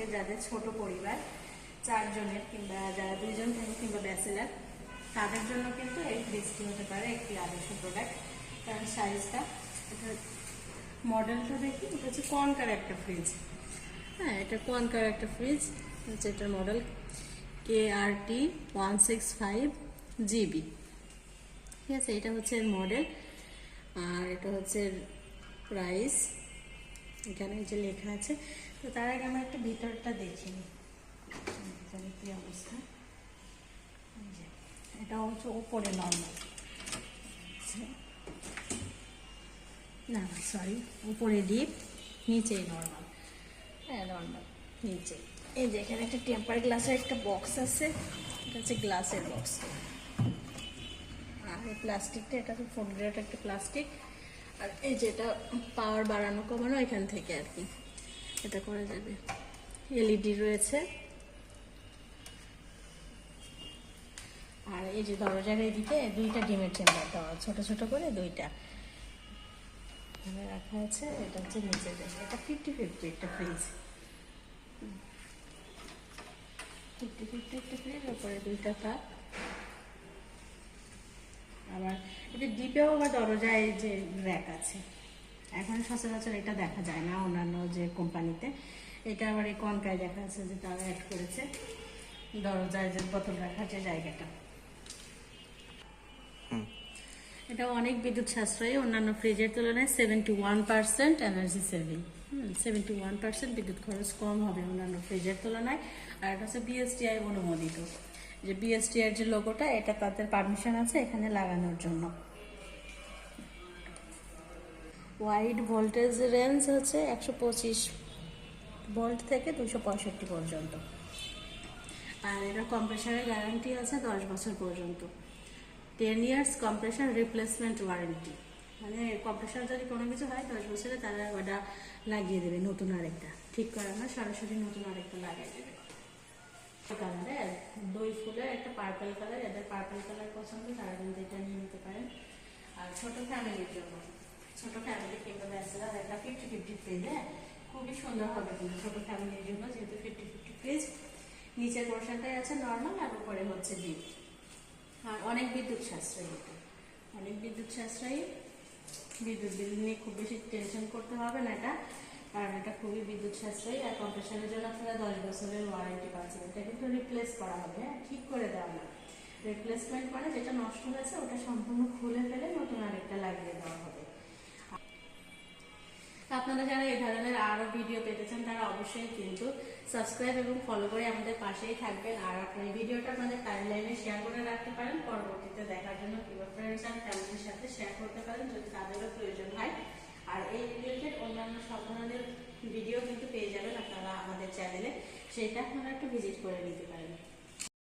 থাকে যাদের ছোট পরিবার, চারজনের কিংবা যারা দুইজন থাকে কিংবা ব্যাচেলার, তাদের জন্য কিন্তু এই ফ্রিজটি হতে পারে একটি আদর্শ প্রোডাক্ট কারণ সাইজটা এটা মডেলটা দেখি, এটা হচ্ছে কনকার একটা ফ্রিজ হ্যাঁ এটা কনকার একটা ফ্রিজ হচ্ছে এটার model K R T one six five GB ঠিক আছে, এটা হচ্ছে মডেল আর এটা হচ্ছে প্রাইস এখানে যে লেখা আছে, তো তার আগে আমরা একটু ভিতরটা দেখিনি কি অবস্থা? এটা হচ্ছে ওপরে নর্মাল না সরি উপরে ডিপ নিচে নর্মাল হ্যাঁ নর্মাল নিচে। এই যে, এখানে একটা টেম্পার গ্লাসের একটা বক্স আছে, এটা হচ্ছে গ্লাসের বক্স আর এই প্লাস্টিকটা এটা তো ফোন একটা প্লাস্টিক আর এই যেটা পাওয়ার বাড়ানো কমানো এখান থেকে আর কি। এটা করা যাবে। এলইডি রয়েছে। আর এই যে দরজার এদিকে দুইটা ডিমের চেম্বার দেওয়া, ছোট ছোট করে দুইটা। এখানে রাখা আছে, এটা হচ্ছে নিচে দেবে এটা ফিফটি ফিফটি একটা ফ্রিজ ফিফটি ফিফটি একটা ফ্রিজ ওপরে দুইটা কাপ আবার এটা ডিপেও আবার দরজায় যে র্যাক আছে এখন সচরাচর এটা দেখা যায় না অন্যান্য যে কোম্পানিতে। এটা আবার এই কনকায় দেখা আছে যে তারা অ্যাড করেছে দরজায় যে বোতল রাখার যে জায়গাটা। এটা অনেক বিদ্যুৎ সাশ্রয়ী অন্যান্য ফ্রিজের তুলনায় seventy one percent energy saving seventy one percent বিদ্যুৎ খরচ কম হবে অন্যান্য ফ্রিজের তুলনায়। আর এটা হচ্ছে বিএসটিআই অনুমোদিত। যে বিএসটিআর যে লোগোটা এটা তাদের পারমিশন আছে এখানে লাগানোর জন্য। ওয়াইড ভোল্টেজ রেঞ্জ হচ্ছে একশো পঁচিশ ভোল্ট থেকে দুশো পঁয়ষট্টি পর্যন্ত। আর এটা কম্প্রেসারের গ্যারান্টি আছে দশ বছর পর্যন্ত। Ten years compressor replacement warranty মানে কম্প্রেসার যদি কোনো কিছু হয়, দশ বছরে তারা ওটা লাগিয়ে দেবে, নতুন আরেকটা। ঠিক করা না সরাসরি নতুন আরেকটা লাগিয়ে দেবে। কালারে দই ফুলের একটা পার্পল কালার এদের পার্পল কালার পছন্দ, তারা কিন্তু এটা নিয়ে নিতে পারেন। আর ছোট ফ্যামিলির জন্য। ছোট ফ্যামিলি কিংবা ব্যাচেলার একটা ফিফটি ফিফটি হ্যাঁ? খুবই সুন্দর হবে কিন্তু ছোট ফ্যামিলির জন্য, যেহেতু ফিফটি ফিফটি ফ্রিজ নিচের পোর্শনটাই আছে নর্মাল আর উপরে হচ্ছে ডিপ। আর অনেক বিদ্যুৎ সাশ্রয়ী এটা। অনেক বিদ্যুৎ সাশ্রয়ী। বিদ্যুৎ বিল নিয়ে খুব বেশি টেনশন করতে হবে না এটা। কারণ এটা খুবই বিদ্যুৎ সাশ্রয়ী, আর কম্প্রেসারের জন্য আপনারা দশ বছরের ওয়ারেন্টি পাচ্ছেন। এটা কিন্তু রিপ্লেস করা হবে হ্যাঁ? ঠিক করে দেওয়া না। রিপ্লেসমেন্ট মানে যেটা নষ্ট হয়েছে, ওটা সম্পূর্ণ খুলে ফেলে নতুন আরেকটা লাগিয়ে দেওয়া হবে। আপনারা যারা এই ধরনের আরও ভিডিও পেতে চান, তারা অবশ্যই কিন্তু সাবস্ক্রাইব এবং ফলো করে আমাদের পাশেই থাকবেন। আর আপনার ভিডিওটা আপনাদের টাইমলাইনে শেয়ার করে রাখতে পারেন। পরবর্তীতে দেখার জন্য কিংবা ফ্রেন্ডস অ্যান্ড ফ্যামিলির সাথে শেয়ার করতে পারেন, যদি তাদেরও প্রয়োজন হয়। আর এই রিলেটেড অন্যান্য সব ধরনের ভিডিও কিন্তু পেয়ে যাবেন আপনারা আমাদের চ্যানেলে সেটা আপনারা একটু ভিজিট করে নিতে পারেন।